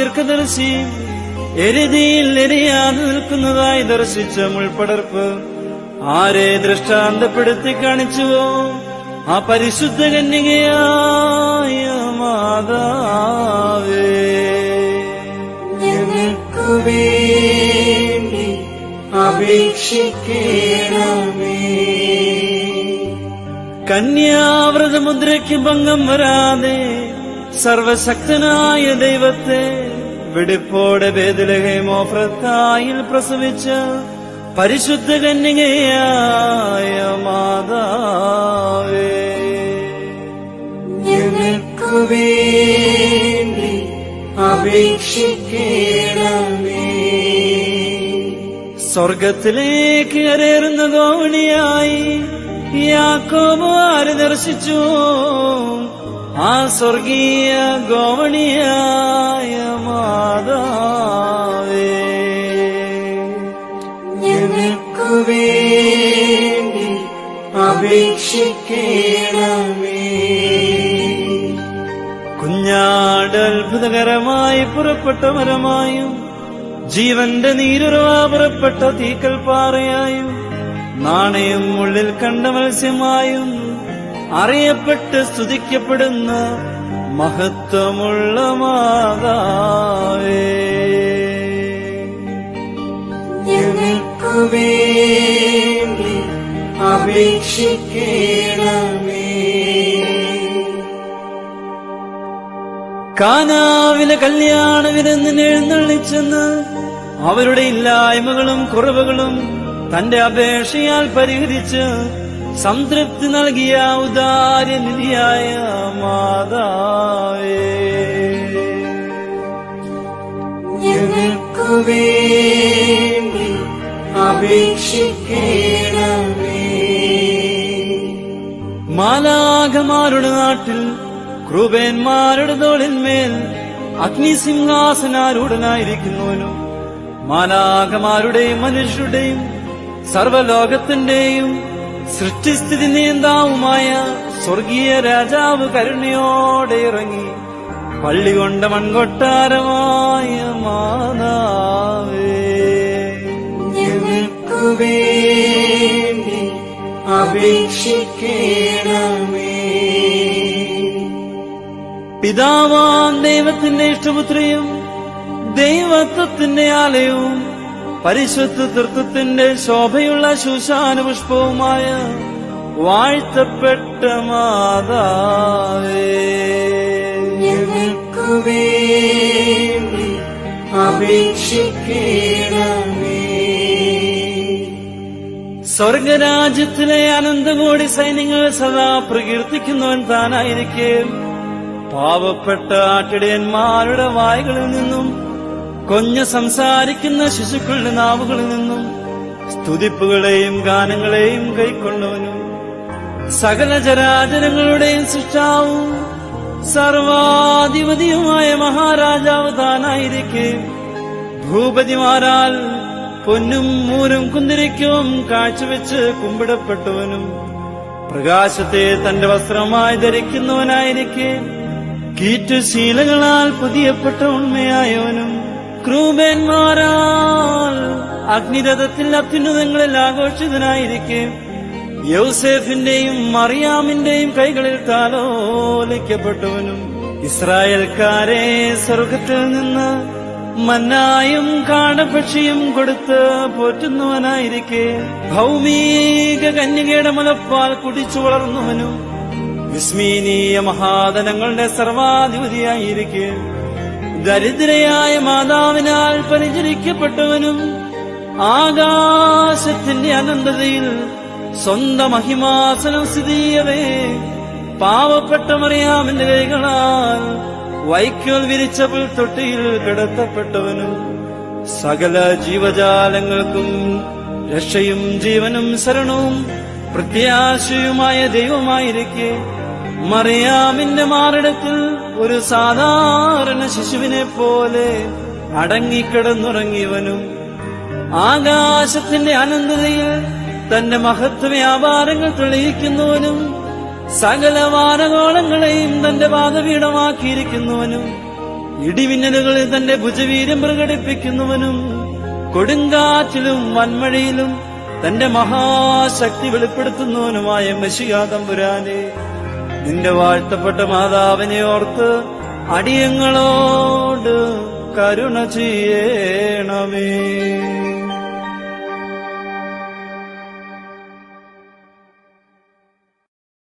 ദീർഘദർശി. എരുതിയിൽ എരിയാതെ നിൽക്കുന്നതായി ദർശിച്ച മുൾപടർപ്പ്. ആരെ ദൃഷ്ടാന്തപ്പെടുത്തി കാണിച്ചുവോ? ആ പരിശുദ്ധ കന്യകയായ മാതാവേ. ഞങ്ങൾക്കു വേണ്ടി അപേക്ഷിക്കണമേ. കന്യാവ്രതമുദ്രയ്ക്ക് ഭംഗം വരാതെ സർവശക്തനായ ദൈവത്തെ വെടിപ്പോടെ വേദലഹേമോഫ്രത്തായിൽ പ്രസവിച്ച പരിശുദ്ധ കന്യകയായ മാതാവേ. ഞങ്ങൾക്കു വേണ്ടി അപേക്ഷിക്കണമേ. സ്വർഗത്തിലേക്ക് കരേറുന്ന ഗോവണിയായി യാക്കോബ് ആര് ദർശിച്ചു? ആ സ്വർഗീയ ഗോവണിയായ കുഞ്ഞാട് അത്ഭുതകരമായി പുറപ്പെട്ട മരമായും ജീവന്റെ നീരുറവ പുറപ്പെട്ട തീക്കൽ പാറയായും നാണയം ഉള്ളിൽ കണ്ട മത്സ്യമായും അറിയപ്പെട്ട് സ്തുതിക്കപ്പെടുന്ന മഹത്വമുള്ള മാതാവേ കാനാവിലെ കല്യാണ വിരുന്നിന് എഴുന്നള്ളിച്ചെന്ന് അവരുടെ ഇല്ലായ്മകളും കുറവുകളും തന്റെ അപേക്ഷയാൽ പരിഹരിച്ച് സംതൃപ്തി നൽകിയ ഉദാരനിധിയായ മാതാവേ. മാലാഖമാരുടെ നാട്ടിൽ ക്രൂപേന്മാരുടെ തോളിന്മേൽ അഗ്നിസിംഹാസനാരൂഢനായിരിക്കുന്നവനും മാലാകമാരുടെയും മനുഷ്യരുടെയും സർവലോകത്തിന്റെയും സൃഷ്ടിസ്ഥിതി നിയന്താവുമായ സ്വർഗീയ രാജാവ് കരുണയോടെ ഇറങ്ങി പള്ളി കൊണ്ട മൺകൊട്ടാരമായ പിതാവാൻ ദൈവത്തിന്റെ ഇഷ്ടപുത്രിയും ദൈവത്വത്തിന്റെ ആലയവും പരിശുദ്ധ തൃത്വത്തിന്റെ ശോഭയുള്ള ശുശാന പുഷ്പവുമായ വാഴ്ത്തപ്പെട്ട മാതാവേ. സ്വർഗരാജ്യത്തിലെ അനന്തകോടി സൈന്യങ്ങൾ സദാ പ്രകീർത്തിക്കുന്നവൻ താനായിരിക്കെ. പാവപ്പെട്ട ആട്ടിടയന്മാരുടെ വായുകളിൽ നിന്നും കൊഞ്ഞ സംസാരിക്കുന്ന ശിശുക്കളുടെ നാവുകളിൽ നിന്നും സ്തുതിപ്പുകളെയും ഗാനങ്ങളെയും കൈക്കൊണ്ടവനും സകല ജരാചരങ്ങളുടെയും സൃഷ്ടാവും സർവാധിപതിയുമായ മഹാരാജാവ് താനായിരിക്കെ. ഭൂപതിമാരാൽ പൊന്നും മൂരും കുന്തിരിക്കും കാഴ്ചവെച്ച് കുമ്പിടപ്പെട്ടവനും പ്രകാശത്തെ തന്റെ വസ്ത്രമായി ധരിക്കുന്നവനായിരിക്കെ. കീറ്റുശീലങ്ങളാൽ പുതിയപ്പെട്ട ഉണ്മയായവനും ക്രൂബന്മാരാൽ അഗ്നിരഥത്തിൽ അത്യുന്നതങ്ങളിൽ ആഘോഷിതനായിരിക്കെ. യൗസേഫിന്റെയും മറിയാമിന്റെയും കൈകളിൽ താലോലിക്കപ്പെട്ടവനും ഇസ്രായേൽക്കാരെ സ്വർഗത്തിൽ നിന്ന് മന്നായും കാടപക്ഷിയും കൊടുത്ത് പോറ്റുന്നവനായിരിക്കെ. ഭൗമിക കന്യകയുടെ മുലപ്പാൽ കുടിച്ചു വളർന്നവനും വിസ്മീനീയ മഹാധനങ്ങളുടെ സർവാധിപതിയായിരിക്കെ. ദരിദ്രയായ മാതാവിനാൽ പരിചരിക്കപ്പെട്ടവനും ആകാശത്തിന്റെ അനന്തതയിൽ സ്വന്തം മഹിമാസനം സ്ഥിതിയവേ. പാവപ്പെട്ട മറിയാമിന്റെ കൈകളാൽ വൈക്കോൽ വിരിച്ച പുൽത്തൊട്ടിയിൽ കിടത്തപ്പെട്ടവനും സകല ജീവജാലങ്ങൾക്കും രക്ഷയും ജീവനും ശരണവും പ്രത്യാശയുമായ ദൈവമായിരിക്കെ. മറിയാമിന്റെ മാറിടത്തിൽ ഒരു സാധാരണ ശിശുവിനെ പോലെ അടങ്ങിക്കിടന്നുറങ്ങിയവനും ആകാശത്തിന്റെ അനന്തതയിൽ തന്റെ മഹത്വ വ്യാപാരങ്ങൾ തെളിയിക്കുന്നവനും സകല വാനഗോളങ്ങളെയും തന്റെ വാദപീഠമാക്കിയിരിക്കുന്നവനും ഇടിമിന്നലുകളിൽ തന്റെ ഭുജവീര്യം പ്രകടിപ്പിക്കുന്നവനും കൊടുങ്കാറ്റിലും വന്മഴയിലും തന്റെ മഹാശക്തി വെളിപ്പെടുത്തുന്നവനുമായ മെഷിയാതമ്പുരാനെ നിന്റെ വാഴ്ത്തപ്പെട്ട മാതാവിനെ ഓർത്ത് അടിയങ്ങളോട് കരുണ ചെയ്യണമേ.